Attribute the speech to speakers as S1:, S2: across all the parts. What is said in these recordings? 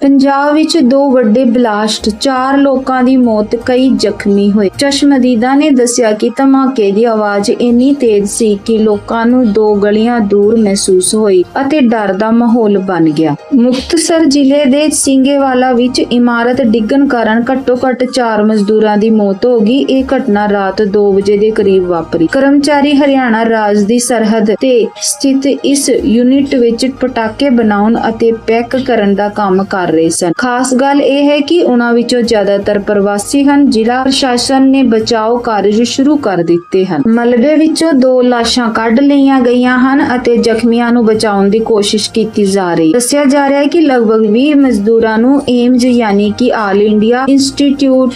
S1: ਪੰਜਾਬ ਵਿੱਚ ਦੋ ਵੱਡੇ ਬਲਾਸਟ, ਚਾਰ ਲੋਕਾਂ ਦੀ ਮੌਤ, ਕਈ ਜ਼ਖਮੀ ਹੋਏ। ਚਸ਼ਮਦੀਦਾ ਨੇ ਦੱਸਿਆ ਕਿ ਧਮਾਕੇ ਦੀ ਆਵਾਜ਼ ਇੰਨੀ ਤੇਜ਼ ਸੀ ਕਿ ਲੋਕਾਂ ਨੂੰ ਦੋ ਗਲੀਆਂ ਦੂਰ ਮਹਿਸੂਸ ਹੋਈ ਅਤੇ ਡਰ ਦਾ ਮਾਹੌਲ ਬਣ ਗਿਆ। ਮੁਕਤਸਰ ਜ਼ਿਲ੍ਹੇ ਦੇ ਸਿੰਗੇਵਾਲਾ ਵਿੱਚ ਇਮਾਰਤ ਡਿੱਗਣ ਕਾਰਨ ਘੱਟੋ-ਘੱਟ 4 ਮਜ਼ਦੂਰਾਂ ਦੀ ਮੌਤ ਹੋ ਗਈ। ਇਹ ਘਟਨਾ ਰਾਤ 2 ਵਜੇ ਦੇ ਕਰੀਬ ਵਾਪਰੀ। ਕਰਮਚਾਰੀ ਹਰਿਆਣਾ ਰਾਜ ਦੀ ਸਰਹੱਦ ਤੇ ਸਥਿਤ ਇਸ ਯੂਨਿਟ ਵਿੱਚ ਪਟਾਕੇ ਬਣਾਉਣ ਅਤੇ ਪੈਕ ਕਰਨ ਦਾ ਕੰਮ ਕਰ ਰਹੇ ਸਨ। ਖਾਸ ਗੱਲ ਇਹ ਹੈ ਕਿ ਉਹਨਾਂ ਵਿੱਚੋਂ ਜ਼ਿਆਦਾਤਰ ਪ੍ਰਵਾਸੀ ਹਨ, ਜ਼ਿਲ੍ਹਾ ਪ੍ਰਸ਼ਾਸਨ ਨੇ ਬਚਾਓ ਕਾਰਜ ਸ਼ੁਰੂ ਕਰ ਦਿੱਤੇ ਹਨ। ਮਲਬੇ ਵਿੱਚੋਂ ਦੋ ਲਾਸ਼ਾਂ ਕੱਢ ਲਈਆਂ ਗਈਆਂ ਹਨ ਅਤੇ ਜ਼ਖਮੀਆਂ ਨੂੰ ਬਚਾਉਣ ਦੀ ਕੋਸ਼ਿਸ਼ ਕੀਤੀ ਜਾ ਰਹੀ। ਦੱਸਿਆ ਜਾ ਰਿਹਾ ਹੈ ਕਿ ਲਗਭਗ 20 ਮਜ਼ਦੂਰਾਂ ਨੂੰ ਏਮਜ਼ ਯਾਨੀ ਕਿ all India institute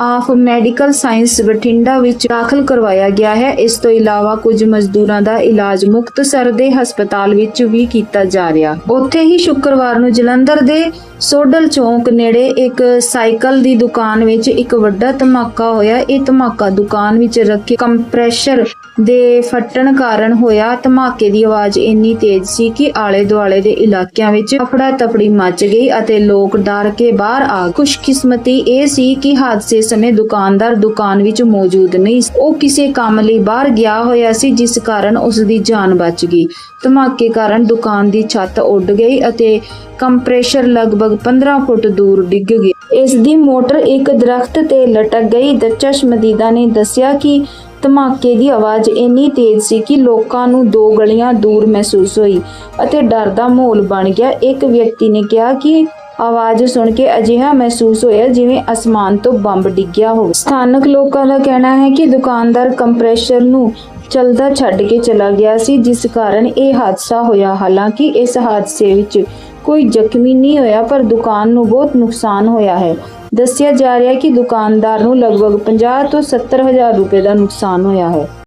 S1: of medical science Bathinda ਵਿੱਚ ਦਾਖਲ ਕਰਵਾਇਆ ਗਿਆ ਹੈ। ਇਸ ਤੋਂ ਇਲਾਵਾ ਕੁਝ ਮਜ਼ਦੂਰਾਂ ਦਾ ਇਲਾਜ ਮੁਕਤਸਰ ਦੇ ਹਸਪਤਾਲ ਵਿੱਚ ਵੀ ਕੀਤਾ ਜਾ ਰਿਹਾ। ਉੱਥੇ ਹੀ ਸ਼ੁੱਕਰਵਾਰ ਨੂੰ ਜਲੰਧਰ ਦੇ ਸੋਡਲ ਚੌਂਕ ਨੇੜੇ ਇੱਕ ਸਾਈਕਲ ਦੀ ਦੁਕਾਨ ਵਿੱਚ ਇੱਕ ਵੱਡਾ ਧਮਾਕਾ ਹੋਇਆ। ਇਹ ਧਮਾਕਾ ਦੁਕਾਨ ਵਿੱਚ ਰੱਖੇ ਕੰਪਰੈਸ਼ਰ ਦੇ ਫਟਣ ਕਾਰਨ ਹੋਇਆ। ਧਮਾਕੇ ਦੀ ਆਵਾਜ਼ ਇੰਨੀ ਤੇਜ਼ ਸੀ ਕਿ ਆਲੇ ਦੁਆਲੇ ਦੇ ਇਲਾਕਿਆਂ ਵਿੱਚ ਅਫੜਾ ਤਫੜੀ ਮਚ ਗਈ ਅਤੇ ਲੋਕ ਡਰ ਕੇ ਬਾਹਰ ਆ ਖੁਸ਼ਕਿਸਮਤੀ ਇਹ ਸੀ ਕਿ ਹਾਦਸੇ ਸਮੇਂ ਦੁਕਾਨਦਾਰ ਦੁਕਾਨ ਵਿੱਚ ਮੌਜੂਦ ਨਹੀਂ ਉਹ ਕਿਸੇ ਕੰਮ ਲਈ ਬਾਹਰ ਗਿਆ ਹੋਇਆ ਸੀ, ਜਿਸ ਕਾਰਨ ਉਸ ਦੀ ਜਾਨ ਬਚ ਗਈ। ਧਮਾਕੇ ਕਾਰਨ ਦੁਕਾਨ ਦੀ ਛੱਤ ਉੱਡ ਗਈ ਅਤੇ ਕੰਪਰੈਸ਼ਰ ਲਗਭਗ 15 ਫੁੱਟ ਦੂਰ ਡਿੱਗ ਗਿਆ ਇਸ ਦੀ ਮੋਟਰ ਇੱਕ ਦਰਖਤ ਤੇ ਲਟਕ ਗਈ। ਦਚਸ਼ ਮਦੀਦਾ ਨੇ ਦੱਸਿਆ ਕਿ ਧਮਾਕੇ ਦੀ ਆਵਾਜ਼ ਇੰਨੀ ਤੇਜ਼ ਸੀ ਕਿ ਲੋਕਾਂ ਨੂੰ ਦੋ ਗਲੀਆਂ ਦੂਰ ਮਹਿਸੂਸ ਹੋਈ ਅਤੇ ਡਰ ਦਾ ਮਾਹੌਲ ਬਣ ਗਿਆ। ਇੱਕ ਵਿਅਕਤੀ ਨੇ ਕਿਹਾ ਕਿ ਆਵਾਜ਼ ਸੁਣ ਕੇ ਅਜਿਹਾ ਮਹਿਸੂਸ ਹੋਇਆ ਜਿਵੇਂ ਅਸਮਾਨ ਤੋਂ ਬੰਬ ਡਿੱਗਿਆ ਹੋਵੇ। ਸਥਾਨਕ ਲੋਕਾਂ ਦਾ ਕਹਿਣਾ ਹੈ ਕਿ ਦੁਕਾਨਦਾਰ ਕੰਪਰੈਸ਼ਰ ਨੂੰ ਚਲਦਾ ਛੱਡ ਕੇ ਚਲਾ ਗਿਆ ਸੀ, ਜਿਸ ਕਾਰਨ ਇਹ ਹਾਦਸਾ ਹੋਇਆ। ਹਾਲਾਂਕਿ ਇਸ ਹਾਦਸੇ ਵਿੱਚ ਕੋਈ ਜ਼ਖਮੀ ਨਹੀਂ ਹੋਇਆ, ਪਰ ਦੁਕਾਨ ਨੂੰ ਬਹੁਤ ਨੁਕਸਾਨ ਹੋਇਆ ਹੈ। ਦੱਸਿਆ ਜਾ ਰਿਹਾ ਹੈ ਕਿ ਦੁਕਾਨਦਾਰ ਨੂੰ ਲਗਭਗ 50 ਤੋਂ 70 ਹਜ਼ਾਰ ਰੁਪਏ ਦਾ ਨੁਕਸਾਨ ਹੋਇਆ ਹੈ।